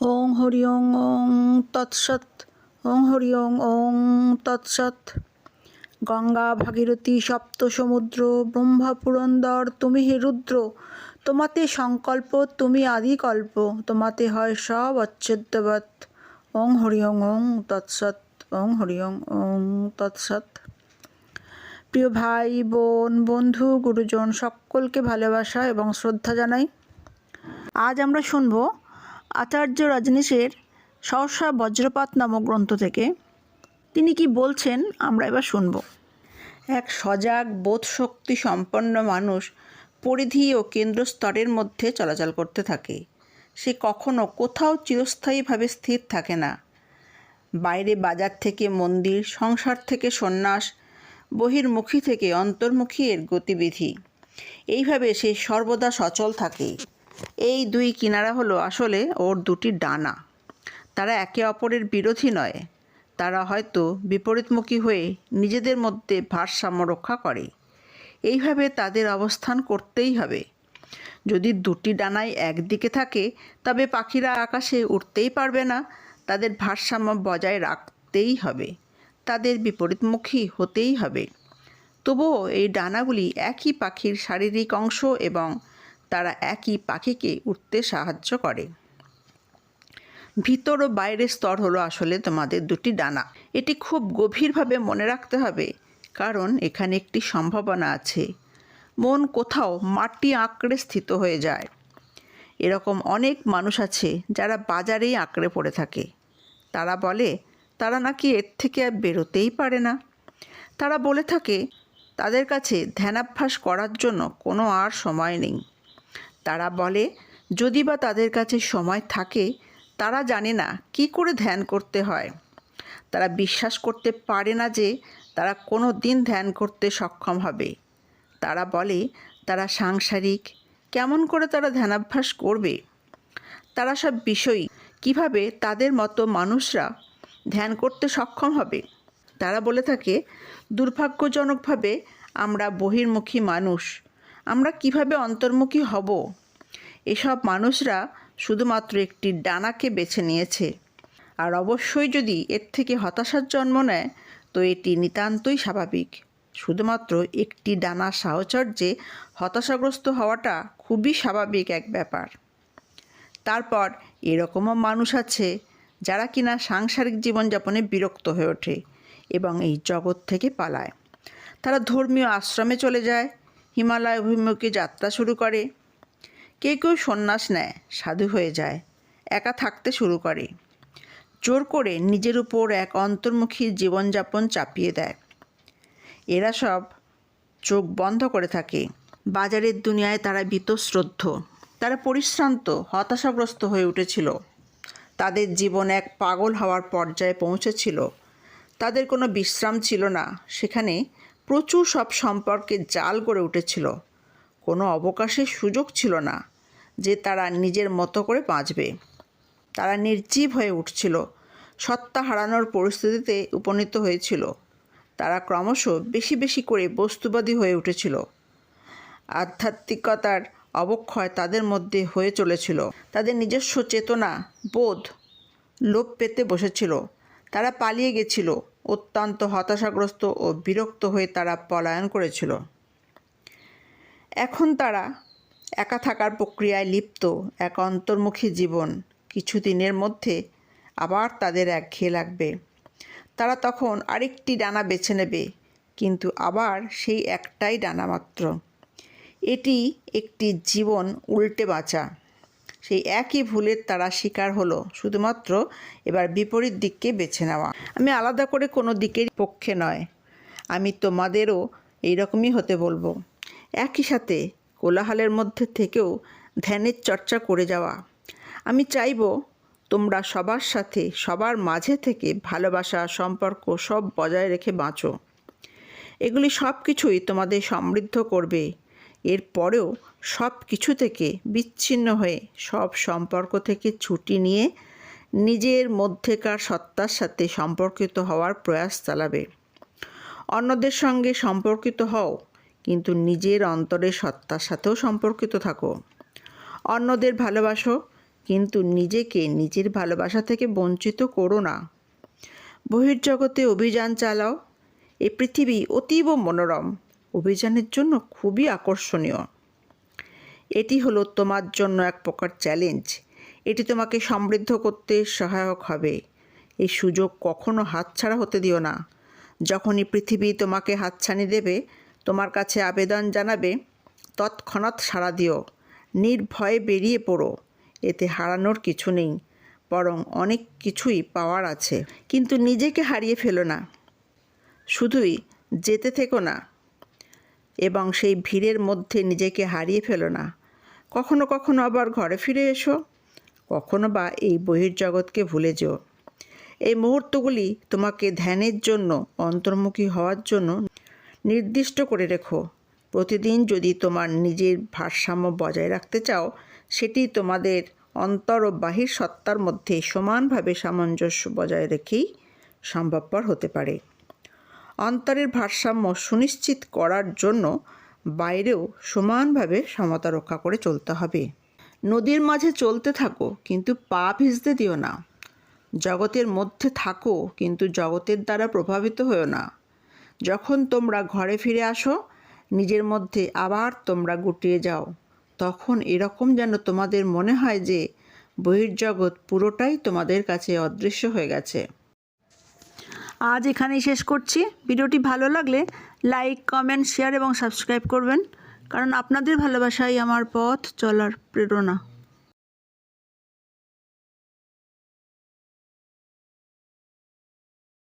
ওং হরি ওং ওং তৎসৎ। ওং হরি ওং ওং তৎসৎ। গঙ্গা, ভাগীরথী, সপ্ত সমুদ্র, ব্রহ্মা, পুরন্দর, তুমি হে রুদ্র। তোমাতে সংকল্প, তুমি আদিকল্প তোমাতে হয় সব অচ্ছেদ্যবৎ। ওং হরি ওং ওং তৎসৎ। ওং হরি ওং ওং তৎসৎ। প্রিয় ভাই, বোন, বন্ধু, গুরুজন, সকলকে ভালোবাসা এবং শ্রদ্ধা জানাই। আজ আমরা শুনব আচার্য রজনীশের সহসা বজ্রপাত নামক গ্রন্থ থেকে তিনি কি বলছেন আমরা এবার শুনব। এক সজাগ, বোধশক্তি সম্পন্ন মানুষ পরিধি ও কেন্দ্রস্তরের মধ্যে চলাচল করতে থাকে। সে কখনো কোথাও চিরস্থায়ীভাবে স্থির থাকে না। বাইরে বাজার থেকে মন্দির, সংসার থেকে সন্ন্যাস, বহির্মুখী থেকে অন্তর্মুখী এর গতিবিধি। এইভাবে সে সর্বদা সচল থাকে। এই দুই কিনারা হলো আসলে ওর দুটি ডানা। তারা একে অপরের বিরোধী নয়। তারা হয়তো বিপরীতমুখী হয়ে নিজেদের মধ্যে ভারসাম্য রক্ষা করে। এইভাবে তাদের অবস্থান করতেই হবে। যদি দুটি ডানাই একদিকে থাকে, তবে পাখিরা আকাশে উঠতেই পারবে না। তাদের ভারসাম্য বজায় রাখতেই হবে। তাদের বিপরীতমুখী হতেই হবে। তবুও এই ডানাগুলি একই পাখির শারীরিক অংশ এবং তারা একই পাখিকে উঠতে সাহায্য করে। ভিতর ও বাইরের স্তর হলো আসলে তোমাদের দুটি ডানা। এটি খুব গভীরভাবে মনে রাখতে হবে, কারণ এখানে একটি সম্ভাবনা আছে। মন কোথাও মাটি আঁকড়ে স্থিত হয়ে যায়। এরকম অনেক মানুষ আছে যারা বাজারেই আঁকড়ে পড়ে থাকে। তারা বলে, তারা নাকি এর থেকে আর বেরোতেই পারে না। তারা বলে থাকে, তাদের কাছে ধ্যানাভ্যাস করার জন্য কোনো আর সময় নেই। তারা বলে যদি বা তাদের কাছে সময় থাকে, তারা জানে না কি করে ধ্যান করতে হয়। তারা বিশ্বাস করতে পারে না যে তারা কোনো দিন ধ্যান করতে সক্ষম হবে। তারা বলে, তারা সাংসারিক, কেমন করে তারা ধ্যানাভ্যাস করবে? তারা সব বিষয়ই কীভাবে তাদের মতো মানুষরা ধ্যান করতে সক্ষম হবে? তারা বলে থাকে, দুর্ভাগ্যজনকভাবে আমরা বহির্মুখী মানুষ আমরা কীভাবে অন্তর্মুখী হব? এসব মানুষরা শুধুমাত্র একটি ডানাকে বেছে নিয়েছে। আর অবশ্যই যদি এর থেকে হতাশার জন্ম নেয়, তো এটি নিতান্তই স্বাভাবিক। শুধুমাত্র একটি ডানা সাহচর্যে হতাশাগ্রস্ত হওয়াটা খুবই স্বাভাবিক এক ব্যাপার। তারপর এরকমও মানুষ আছে, যারা কিনা সাংসারিক জীবনযাপনে বিরক্ত হয়ে ওঠে এবং এই জগৎ থেকে পালায়। তারা ধর্মীয় আশ্রমে চলে যায় হিমালয় অভিমুখে যাত্রা শুরু করে। কেউ কেউ সন্ন্যাস নেয়, সাধু হয়ে যায়, একা থাকতে শুরু করে। জোর করে নিজের উপর এক অন্তর্মুখী জীবনযাপন চাপিয়ে দেয়। এরা সব চোখ বন্ধ করে থাকে। বাজারের দুনিয়ায় তারা বীতশ্রদ্ধ। তারা পরিশ্রান্ত, হতাশাগ্রস্ত হয়ে উঠেছিল। তাদের জীবন এক পাগল হওয়ার পর্যায়ে পৌঁছেছিল। তাদের কোনো বিশ্রাম ছিল না। সেখানে প্রচুর সব সম্পর্কে জাল গড়ে উঠেছিল। কোনো অবকাশের সুযোগ ছিল না যে তারা নিজের মতো করে বাঁচবে। তারা নির্জীব হয়ে উঠছিল। সত্তা হারানোর পরিস্থিতিতে উপনীত হয়েছিল। তারা ক্রমশ বেশি বেশি করে বস্তুবাদী হয়ে উঠেছিল। আধ্যাত্মিকতার অবক্ষয় তাদের মধ্যে হয়ে চলেছিল। তাদের নিজস্ব চেতনা, বোধ, লোপ পেতে বসেছিল। তারা পালিয়ে গেছিল। অত্যন্ত হতাশাগ্রস্ত ও বিরক্ত হয়ে তারা পলায়ন করেছিল। এখন তারা একা থাকার প্রক্রিয়ায় লিপ্ত এক অন্তর্মুখী জীবন। কিছুদিনের মধ্যে আবার তাদের একঘেয়ে লাগবে। তারা তখন আরেকটি ডানা বেছে নেবে, কিন্তু আবার সেই একটাই ডানা মাত্র। এটি একটি জীবন উল্টে বাঁচা। সেই একই ভুলের তারা শিকার হলো, শুধুমাত্র এবার বিপরীত দিককে বেছে নেওয়া। আমি আলাদা করে কোনো দিকের পক্ষে নয়, আমি তোমাদেরও এইরকমই হতে বলব। একই সাথে কোলাহলের মধ্যে থেকেও ধ্যানের চর্চা করে যাওয়া। আমি চাইব তোমরা সবার সাথে, সবার মাঝে থেকে ভালোবাসা, সম্পর্ক সব বজায় রেখে বাঁচো। এগুলি সব কিছুই তোমাদের সমৃদ্ধ করবে। এরপরেও সব কিছু থেকে বিচ্ছিন্ন হয়ে সব সম্পর্ক থেকে ছুটি নিয়ে নিজের মধ্যেকার সত্তার সাথে সম্পর্কিত হওয়ার প্রয়াস চালাবে। অন্যদের সঙ্গে সম্পর্কিত হও, কিন্তু নিজের অন্তরের সত্তার সাথেও সম্পর্কিত থাকো। অন্যদের ভালোবাসো, কিন্তু নিজেকে নিজের ভালোবাসা থেকে বঞ্চিত করো না। বহির্জগতে অভিযান চালাও, এ পৃথিবী অতীব মনোরম। অভিযানের জন্য খুবই আকর্ষণীয়। এটি হলো তোমার জন্য এক প্রকার চ্যালেঞ্জ এটি তোমাকে সমৃদ্ধ করতে সহায়ক হবে। এই সুযোগ কখনো হাতছাড়া হতে দিও না। যখনই পৃথিবী তোমাকে হাতছানি দেবে, তোমার কাছে আবেদন জানাবে, তৎক্ষণাৎ সাড়া দিও। নির্ভয়ে বেরিয়ে পড়ো। এতে হারানোর কিছু নেই, বরং অনেক কিছুই পাওয়ার আছে। কিন্তু নিজেকে হারিয়ে ফেলো না। শুধুই যেতে থেকো না, এবং সেই ভিড়ের মধ্যে নিজেকে হারিয়ে ফেলো না। কখনো কখনো আবার ঘরে ফিরে এসো। কখনো বা এই বহির্জগৎকে ভুলে যেও। এই মুহূর্তগুলি তোমাকে ধ্যানের জন্য, অন্তর্মুখী হওয়ার জন্য নির্দিষ্ট করে রেখো। প্রতিদিন যদি তোমার নিজের ভারসাম্য বজায় রাখতে চাও, সেটি তোমাদের অন্তর ও বাহির সত্তার মধ্যে সমানভাবে সামঞ্জস্য বজায় রেখেই সম্ভবপর হতে পারে। অন্তরের ভারসাম্য সুনিশ্চিত করার জন্য বাইরেও সমানভাবে সমতা রক্ষা করে চলতে হবে। নদীর মাঝে চলতে থাকো, কিন্তু পা ভিজতে দিও না। জগতের মধ্যে থাকো, কিন্তু জগতের দ্বারা প্রভাবিত হও না। যখন তোমরা ঘরে ফিরে আসো, নিজের মধ্যে আবার তোমরা গুটিয়ে যাও। তখন এরকম যেন তোমাদের মনে হয় যে বহির্জগৎ পুরোটাই তোমাদের কাছে অদৃশ্য হয়ে গেছে। আজ এখানেই শেষ করছি। ভিডিওটি ভালো লাগলে লাইক, কমেন্ট, শেয়ার এবং সাবস্ক্রাইব করবেন। কারণ আপনাদের ভালোবাসাই আমার পথ চলার প্রেরণা।